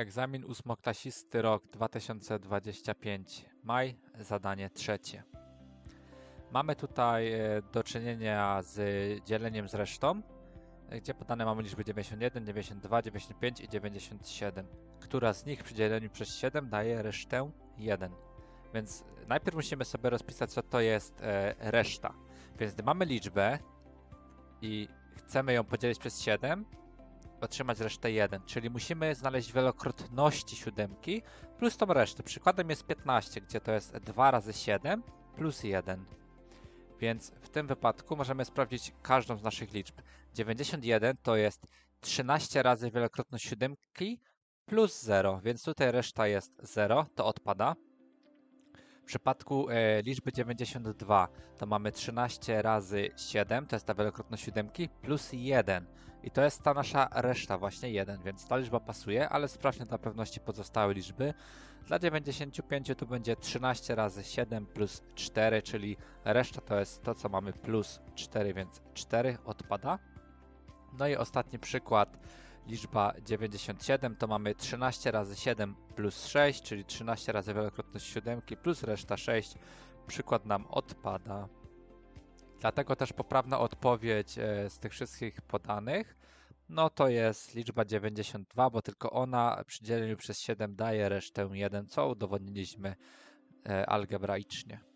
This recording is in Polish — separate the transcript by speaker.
Speaker 1: Egzamin ósmoklasisty rok 2025. Maj, zadanie trzecie. Mamy tutaj e, do czynienia z dzieleniem z resztą, e, gdzie podane mamy liczby 91, 92, 95 i 97. Która z nich przy dzieleniu przez 7 daje resztę 1. Więc najpierw musimy sobie rozpisać, co to jest e, reszta. Więc gdy mamy liczbę i chcemy ją podzielić przez 7, otrzymać resztę 1, czyli musimy znaleźć wielokrotności siódemki plus tą resztę. Przykładem jest 15, gdzie to jest 2 razy 7 plus 1. Więc w tym wypadku możemy sprawdzić każdą z naszych liczb. 91 to jest 13 razy wielokrotność siódemki plus 0, więc tutaj reszta jest 0, to odpada. Przypadku e, liczby 92 to mamy 13 razy 7, to jest ta wielokrotność siódemki, plus 1. I to jest ta nasza reszta, właśnie 1, więc ta liczba pasuje, ale sprawdźmy dla pewności pozostałe liczby. Dla 95 to będzie 13 razy 7 plus 4, czyli reszta to jest to, co mamy plus 4, więc 4 odpada. No i ostatni przykład, liczba 97 to mamy 13 razy 7 plus 6, czyli 13 razy wielokrotność siódemki plus reszta 6. Przykład nam odpada. Dlatego też poprawna odpowiedź e, z tych wszystkich podanych, no to jest liczba 92, bo tylko ona przy dzieleniu przez 7 daje resztę 1, co udowodniliśmy e, algebraicznie.